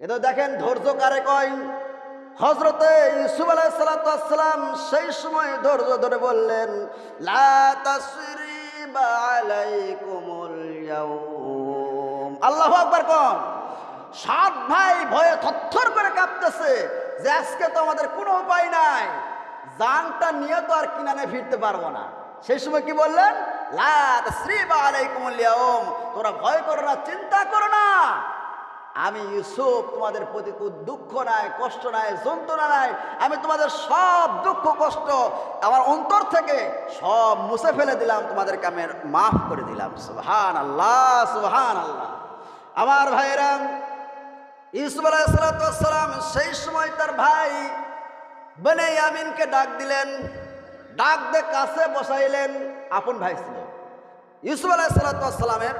কিন্তু দেখেন ধৈর্য কারে কয়? হজরতে ইসুফ আলাইসালাম সেই সময় ধৈর্য ধরে বললেন আল্লাহু আকবার কোন। সাত ভাই ভয়ে থরথর করে কাঁপতেছে যে আজকে তো আমাদের কোনো উপায় নাই। জানটা নিয়ে তো আর কিনানে ফিরতে পারব না। সেই সময় কি বললেন, লা তাসরিবা আলাইকুমুল ইয়াউম। তোমরা ভয় করো না, চিন্তা করো না। আমি ইউসুফ, তোমাদের প্রতি দুঃখ নাই, কষ্ট নাই, যন্ত্রণা নাই, আমি তোমাদের সব দুঃখ, কষ্ট আমার অন্তর থেকে সব মুছে ফেলে দিলাম, তোমাদেরকে আমি মাফ করে দিলাম। সুবহান আল্লাহ সুবহান আল্লাহ আমার ভাইরা, ইউসুফ আলাইসালাম সেই সময় তার ভাই বনে ইয়ামিনকে ডাক দিলেন, ডাক দিয়ে কাছে বসাইলেন, আপন ভাই ছিল। ইউসুফ আলাইসালামের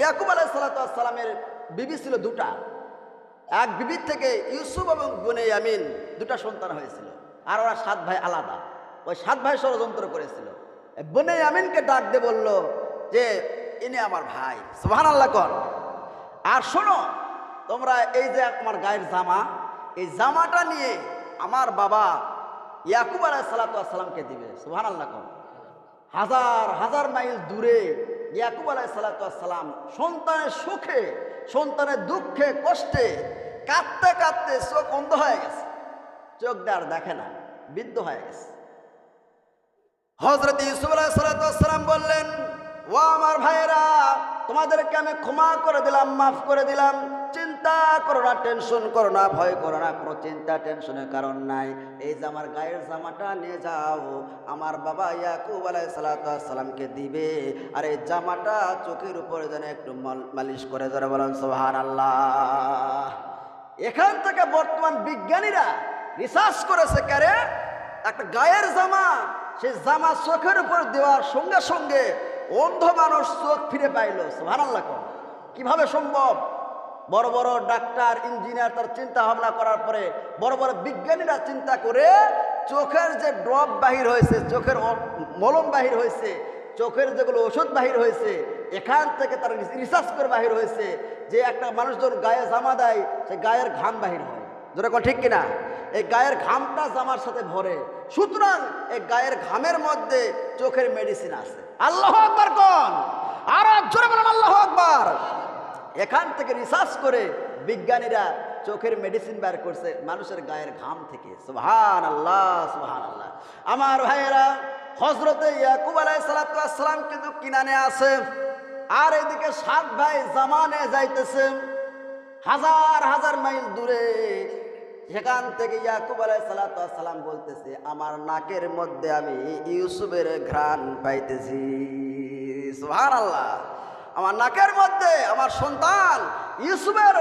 ইয়াকুব আলাইসালামের বিবি ছিল দুটা। এক বিবির থেকে ইউসুফ এবং বনে ইয়ামিন দুটা সন্তান হয়েছিল। আর ওরা সাত ভাই আলাদা। ওই সাত ভাই ষড়যন্ত্র করেছিল। বনে ইয়ামিনকে ডাক দিয়ে বলল যে, ইনি আমার ভাই। সোহান আল্লাহ কর। আর শোনো, তোমরা এই যে আমার গায়ের জামা, এই জামাটা নিয়ে আমার বাবা ইয়াকুব আলাহ সালাতামকে দিবে। সোহান আল্লাহ কর। হাজার হাজার মাইল দূরে ইয়াকুব আলাই সালাতাম সন্তানের সুখে, সন্তানের দুঃখে, কষ্টে কাঁদতে কাঁদতে চোখ অন্ধ হয়ে গেছে। চোখ দেওয়ার দেখে না, বৃদ্ধ হয়ে গেছে। হজরত ইউসুফ আলাইসালাম বললেন, ও আমার ভাইয়েরা, তোমাদেরকে আমি ক্ষমা করে দিলাম, মাফ করে দিলাম। চিন্তা করো না টেনশন করো না, ভয় করো না, কোনো চিন্তা টেনশনের কারণ নাই। এই যে আমার গায়ের জামাটা নিয়ে যাও, আমার বাবা ইয়াকুব আলাই সালাতামকে দিবে, আর এই জামাটা চোখের উপরে যেন একটু মল- মালিশ করে ধরে বলেন সোহান আল্লাহ এখান থেকে বর্তমান বিজ্ঞানীরা রিসার্চ করেছে কারে, একটা গায়ের জামা সেই জামা চোখের উপর দেওয়ার সঙ্গে সঙ্গে অন্ধ মানুষ চোখ ফিরে পাইল। সুবহানাল্লাহ কোন। কীভাবে সম্ভব? বড় বড় ডাক্তার, ইঞ্জিনিয়ার তার চিন্তা ভাবনা করার পরে বড় বড় বিজ্ঞানীরা চিন্তা করে চোখের যে ড্রপ বাহির হয়েছে, চোখের মলম বাহির হয়েছে, চোখের যেগুলো ওষুধ বাহির হয়েছে, এখান থেকে তারা রিসার্চ করে বাহির হয়েছে যে একটা মানুষ যখন গায়ে জামা দেয়, সে গায়ের ঘাম বাহির হয়। যেরকম ঠিক কিনা? এই গায়ের ঘামটা জামার সাথে ভরে। সুতরাং এই গায়ের ঘামের মধ্যে চোখের মেডিসিন আছে। আল্লাহ আকবার কোন? আর জোরে বলেন, আল্লাহ আকবার। এখান থেকে রিসার্চ করে বিজ্ঞানীরা চোখের মেডিসিন বের করছে, মানুষের গায়ের ঘাম থেকে। সুবহান আল্লাহ সুবহান আল্লাহ আমার ভাইয়েরা হজরতে ইয়াকুব আলাই সালাতাম কিন্তু কিনানে আছে, আর এদিকে সাত ভাই জামানে যাইতেছে, হাজার হাজার মাইল দূরে। সেখান থেকে ইয়াকুব আলাই সালাতাম বলতেছে, আমার নাকের মধ্যে আমি ইউসুফের ঘ্রাণ পাইতেছি। সুহান আল্লাহ আমার নাকের মধ্যে, আমার সন্তান ইউসুফের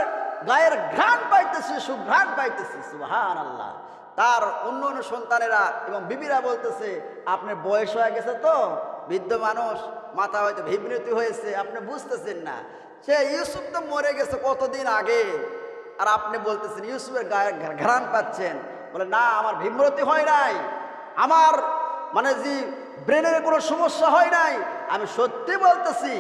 গায়ের ঘ্রাণ পাইতেছি, সুঘ্রাণ পাইতেছি সুহান আল্লাহ তার অন্য অন্য সন্তানেরা এবং বিবিরা বলতেছে আপনার বয়স হয়ে গেছে তো, বৃদ্ধ মানুষ, মাথা হয়তো বিবৃতি হয়েছে, আপনি বুঝতেছেন না। সে ইউসুফ তো মরে গেছে কতদিন আগে। আর আপনি বলতেছেন, ইউসুফের গায়ে ঘ্রাণ পাচ্ছেন। বলে, না, আমার বিমৃতি হয় নাই। আমার মানে যে ব্রেনের কোনো সমস্যা হয় নাই। আমি সত্যি বলতেছি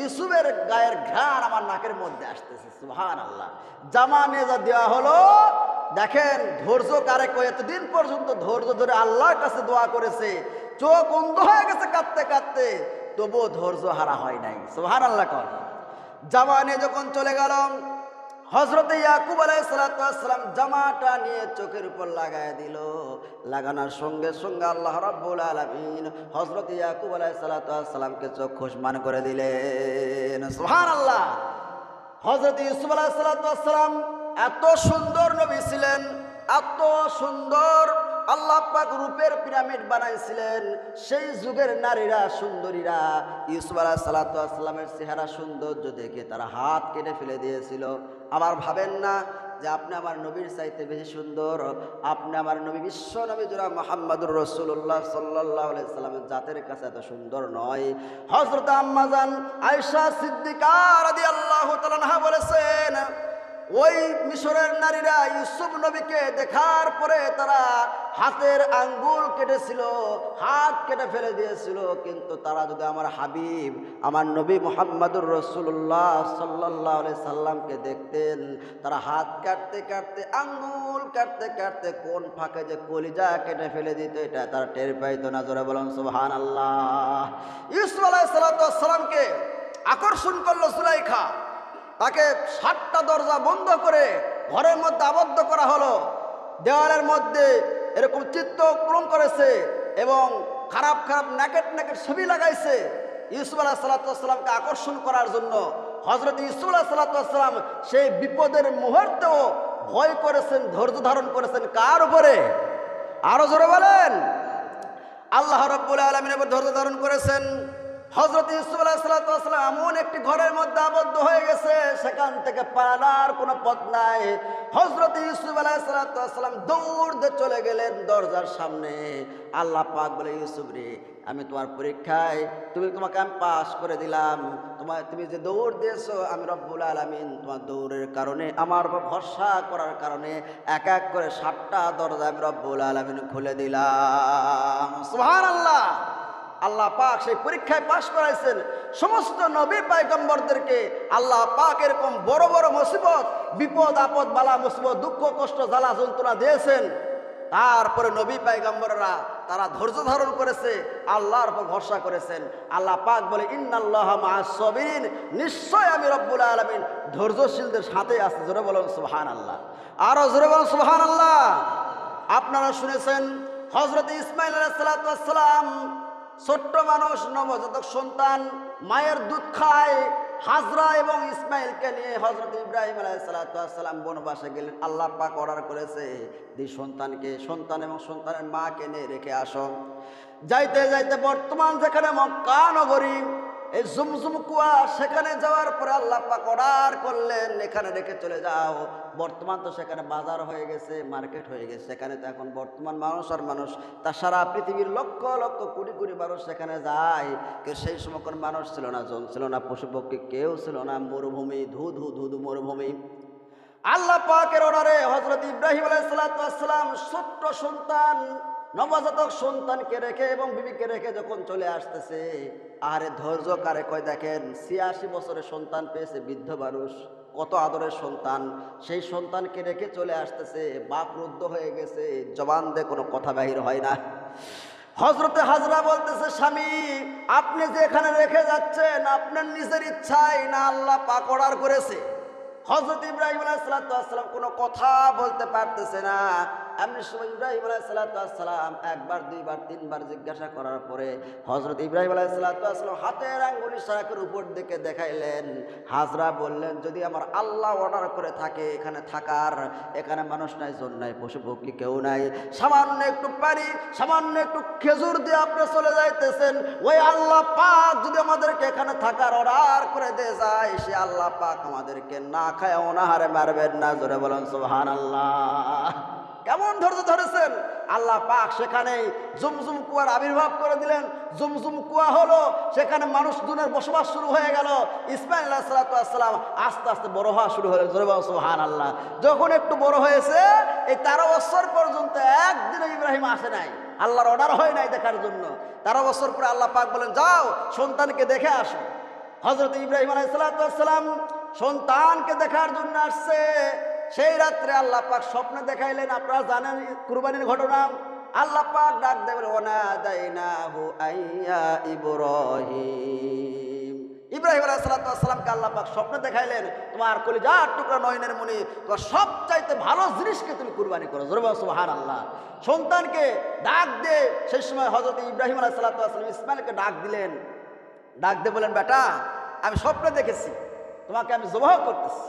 ইউসুফের গায়ের ঘ্রাণ আমার নাকের মধ্যে আসতেছে সুহান আল্লাহ জামা নেজা দেওয়া হলো, দেখেন ধৈর্য কারে কয়? এতদিন পর্যন্ত ধৈর্য ধরে আল্লাহর কাছে দোয়া করেছে, চোখ অন্ধ হয়ে গেছে কাঁদতে কাঁদতে, তবুও ধৈর্য হারা হয় নাই সুহান আল্লাহ কর জামা নিয়ে যখন চলে গেল হজরত ইয়াকুব আলাইসালাম জামাটা নিয়ে চোখের উপর লাগায় দিল। লাগানোর সঙ্গে সঙ্গে আল্লাহ রব্বুল আলমিন হজরত ইয়াকুব চোখ খুশমান করে দিলেন। সোহান আল্লাহ হজরত ইউসুফ আলাইসালাম এত সুন্দর নবী ছিলেন, এত সুন্দর আল্লাহ পাক রূপের পিরামিড বানাইছিলেন। সেই যুগের নারীরা, সুন্দরীরা, ইউসুফ আলাহ সালাতামের চেহারা সৌন্দর্য দেখে তারা হাত কেটে ফেলে দিয়েছিল। আবার ভাবেন না যে আপনি আমার নবীর চাইতে বেশি সুন্দর, আপনি আমার নবী বিশ্ব নবী জোড়া মোহাম্মদুর রসুল্লাহ সাল্লাহ সাল্লামের জাতের কাছে এত সুন্দর নয়। হজরত আম্মাজান আয়সা সিদ্দিকার আদি আল্লাহ বলেছেন ওই মিশরের নারীরা ইউসুফ নবীকে দেখার পরে তারা হাতের আঙ্গুল কেটেছিল, হাত কেটে ফেলে দিয়েছিল। কিন্তু তারা যদি আমার হাবিব, আমার নবী মোহাম্মদুর রসুল্লাহ সাল্লাহ সাল্লামকে দেখতেন, তারা হাত কাটতে কাটতে, আঙ্গুল কাটতে কাটতে কোন ফাঁকে যে কলিজা কেটে ফেলে দিত, এটা তারা টের পাইতো না। জোরে বলুন সুবহান আল্লাহ ইউসুফ আলাহ সাল্লামকে আকর্ষণ করল সুলাইখা। তাকে সাতটা দরজা বন্ধ করে ঘরের মধ্যে আবদ্ধ করা হলো। দেওয়ালের মধ্যে এরকম চিত্র পূরণ করেছে এবং খারাপ খারাপ ন্যাকেট ন্যাকেট ছবি লাগাইছে ইউসুফ আলাহ সাল্লাতামকে আকর্ষণ করার জন্য। হজরত ইউসুফ আলাহ সাল্লাতাম সেই বিপদের মুহূর্তেও ভয় করেছেন, ধৈর্য ধারণ করেছেন। কার উপরে? আরও জোরে বলেন। আল্লাহ রব্বুল আলমিনের উপর ধৈর্য ধারণ করেছেন। হজরত ইসুফ এমন একটি ঘরের মধ্যে আবদ্ধ হয়ে গেছে, সেখান থেকে পালার কোনো পথ নাই। হজরত ইউসুফ আলাহিসাল্লাম দৌড় দিয়ে চলে গেলেন দরজার সামনে। আল্লাহ পাক বলে, ইউসুফ রে, আমি তোমার পরীক্ষায়, তুমি তোমাকে আমি পাশ করে দিলাম। তোমার তুমি যে দৌড় দিয়েছ, আমি রব্বুল আলমিন তোমার দৌড়ের কারণে, আমার উপর ভরসা করার কারণে, এক এক করে সাতটা দরজা আমি রব্বুল আলমিন খুলে দিলাম। সুহান আল্লাহ আল্লাহ পাক সেই পরীক্ষায় পাশ করাইছেন। সমস্ত নবী পায়গম্বরদেরকে আল্লাহ পাক এরকম বড় বড় মুসিবত, বিপদ, আপদ, বালা, মুসিবত, দুঃখ, কষ্ট, জ্বালা, যন্ত্রণা দিয়েছেন। তারপরে নবী পায়গম্বররা তারা ধৈর্য ধারণ করেছে, আল্লাহর উপর ভরসা করেছেন। আল্লাহ পাক বলে, ইন্নাল্লাহ মাসবিন নিশ্চয় আমি রব্বুল আলমিন ধৈর্যশীলদের সাথে আছে। জোরে বলুন সুবহান আল্লাহ আরও জোরে বলুন সুবহান আল্লাহ আপনারা শুনেছেন হজরত ইসমাইল আলাইসালাম ছোট্ট মানুষ, নবজাতক সন্তান, মায়ের দুধ খায়। হাজরা এবং ইসমাইলকে নিয়ে হজরত ইব্রাহিম আলাইসালাম বনবাসে গেলেন। আল্লাহ পাক অর্ডার করেছে দুই সন্তানকে, সন্তান এবং সন্তানের মাকে নিয়ে রেখে আসো। যাইতে যাইতে বর্তমান যেখানে মক্কা নগরী এই জুমজুম কুয়া, সেখানে যাওয়ার পরে আল্লাহ পাক অর্ডার করলেন, এখানে রেখে চলে যাও। বর্তমান তো সেখানে বাজার হয়ে গেছে মার্কেট হয়ে গেছে, সেখানে তো এখন বর্তমান মানুষ আর মানুষ। তা সারা পৃথিবীর লক্ষ লক্ষ কোটি কোটি মানুষ সেখানে যায়। কেউ সেই সময় মানুষ ছিল না জন ছিল না, পশু পক্ষী কেউ ছিল না, মরুভূমি, ধু ধু ধু ধু মরুভূমি। আল্লাহ পাকের অর্ডারে হজরত ইব্রাহিম আলাইসালাম ছোট্ট সন্তান নবজাতক সন্তানকে রেখে এবং বিবিকে রেখে যখন চলে আসতেছে, আরে ধৈর্য কারে কয় দেখেন, ছিয়াশি বছরের সন্তান পেয়েছে, বৃদ্ধ মানুষ, কত আদরের সন্তান। সেই সন্তানকে রেখে চলে আসতেছে, বাপ রুদ্ধ হয়ে গেছে, জবান দিয়ে কোনো কথা বাহির হয় না। হজরতে হাজরা বলতেছে, স্বামী, আপনি যে এখানে রেখে যাচ্ছেন, আপনার নিজের ইচ্ছাই না আল্লাহ পাকড়ার করেছে। হজরত ইব্রাহিম আলাহ আলাইসালাম কোনো কথা বলতে পারতেছে না। এমনি সময় ইব্রাহিম আলাইসালাম একবার, দুইবার, তিনবার জিজ্ঞাসা করার পরে হজরত ইব্রাহিম আলাইসালাম হাতের আঙ্গুলি সারাকের উপর দিকে দেখাইলেন। হাজরা বললেন, যদি আমার আল্লাহ অর্ডার করে থাকে এখানে থাকার, এখানে মানুষ নাই, জন নাই, পশু পক্ষী কেউ নাই, সামান্য একটু পানি, সামান্য একটু খেজুর দিয়ে আপনি চলে যাইতেছেন, ওই আল্লাহ পাক যদি আমাদেরকে এখানে থাকার অর্ডার করে দিয়ে যায়, সে আল্লাহ পাক আমাদেরকে না খায়, অনাহারে মারবেন না। জোরে বলেন সোহান আল্লাহ কেমন ধৈর্য ধরেছেন? আল্লাহ পাক সেখানে জুমজুম কুয়ার আবির্ভাব করে দিলেন। জুমজুম কুয়া হলো, সেখানে মানুষ দুনের বসবাস শুরু হয়ে গেল। ইসমাইল সালাতাম আস্তে আস্তে বড় হওয়া শুরু হলো। সুহান আল্লাহ যখন একটু বড় হয়েছে, এই তেরো বছর পর্যন্ত একদিনে ইব্রাহিম আসে নাই। আল্লাহর অর্ডার হয় নাই দেখার জন্য। তেরো বছর পরে আল্লাহ পাক বলেন, যাও, সন্তানকে দেখে আসো। হজরত ইব্রাহিম আলাইসালাম সন্তানকে দেখার জন্য আসছে। সেই রাত্রে আল্লাহ পাক স্বপ্নে দেখাইলেন, আপনারা জানেন কুরবানির ঘটনা? আল্লাহ পাক ডাক দেবেন ওনা দাইনা হু আইয়া ইব্রাহিম। ইব্রাহিম আলাইসালামকে আল্লাহ পাক স্বপ্নে দেখাইলেন, তোমার কলিজার টুকরা নয়নের মনি তোমার সব চাইতে ভালো জিনিসকে তুমি কুরবানি করো। জোরবা সুহান আল্লাহ সন্তানকে ডাক দে সেই সময় হজরত ইব্রাহিম আলাইসালাম ইসমাইলকে ডাক দিলেন। ডাক দিয়ে বলেন বেটা, আমি স্বপ্নে দেখেছি, তোমাকে আমি জবাহ করতেছি।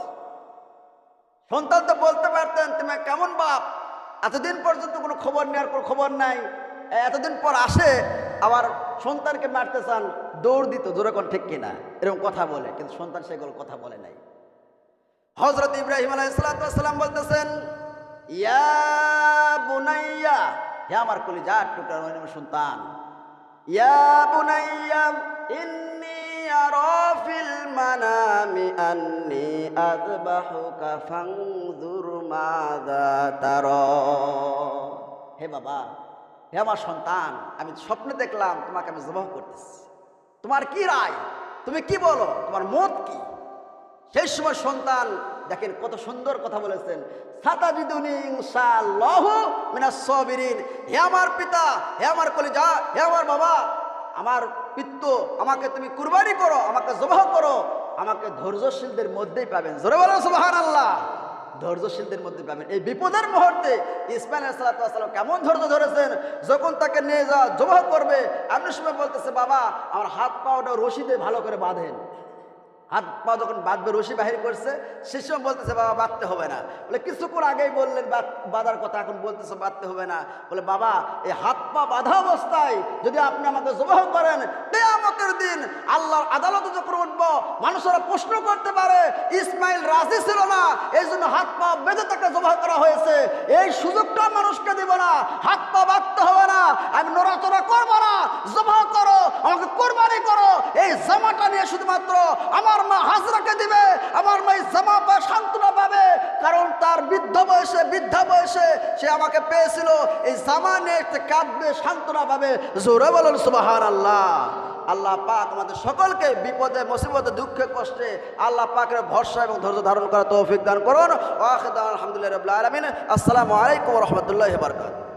সন্তান তো বলতে পারতেন তুমি কেমন বাপ? এতদিন পর্যন্ত কোনো খবর নেওয়ার কোনো খবর নাই। এতদিন পর আসে, আবার সন্তানকে মারতে চান, দৌড় দিত জোরকন ঠিক কিনা? এরকম কথা বলে, কিন্তু সন্তান সেগুলো কথা বলে নাই। হজরত ইব্রাহিম আলাইসালাম বলতেছেন, ইয়া বুনাইয়া, হে আমার কলি যা টুকরা সন্তান, ইয়া বুনাইয়া, ইন্নি أرى في المنام أني أذبحك فانظر ماذا ترى হে বাবা হে আমার সন্তান আমি স্বপ্নে দেখলাম তোমাকে আমি জবাহ করতেছি তোমার কি রায় তুমি কি বলো তোমার মত কি সেই সময় সন্তান দেখেন কত সুন্দর কথা বলেছেন সাতাজিদুনি ইনশাআল্লাহ মিনাস সাবিরিন হে আমার পিতা হে আমার কলিজা হে আমার বাবা আমার পিত্ত, আমাকে তুমি কুরবানি করো, আমাকে জবাহ করো, আমাকে ধৈর্যশীলদের মধ্যেই পাবেন। জোরে বলো সুবাহান আল্লাহ ধৈর্যশীলদের মধ্যে পাবেন। এই বিপদের মুহূর্তে ইসমাইল সাল্লাম কেমন ধৈর্য ধরেছেন? যখন তাকে নিয়ে যাওয়া জবাহ করবে, এমন সময় বলতেছে, বাবা, আমার হাত পাওয়াটা রশিদে ভালো করে বাঁধেন। হাত পা যখন বাঁধবে, রশি বাহির করছে, সে সময় বলতেছে, বাবা, বাঁধতে হবে না। বলে কিছুক্ষণ আগেই বললেন বাঁধার কথা এখন বলতেছে, বাঁধতে হবে না। বলে, বাবা, এই হাত পা বাঁধা অবস্থায় যদি আপনি আমাকে জবাহ করেন, কেয়ামতের দিন আল্লাহর আদালতে যখন উঠবো, মানুষেরা প্রশ্ন করতে পারে, ইসমাইল রাজি ছিল না এই জন্য হাত পা বেঁধে তাকে জবাহ করা হয়েছে। এই সুযোগটা মানুষকে দিব না। হাত পা বাঁধতে হবে না। আমি নড়াচড়া করব না। জবাহ করো, আমাকে কোরবানি করো। এই জামাটা নিয়ে শুধুমাত্র আমার মা হাজরাকে দিবে, আমার মা এই জামা পা সান্ত্বনা পাবে, কারণ তার বৃদ্ধ বয়সে, বৃদ্ধা বয়সে সে আমাকে পেয়েছিল। এই জামা নিয়ে কাঁদবে, সান্ত্বনা পাবে। জোরে বলুন সুবাহান আল্লাহ আল্লাহ পাক আমাদের সকলকে বিপদে, মুসিবতে, দুঃখে, কষ্টে আল্লাহ পাকের ভরসা এবং ধৈর্য ধারণ করা তৌফিক দান করুন। আলহামদুলিল্লাহ রবিল আলমিন। আসসালামু আলাইকুম রহমতুল্লাহ বারকাত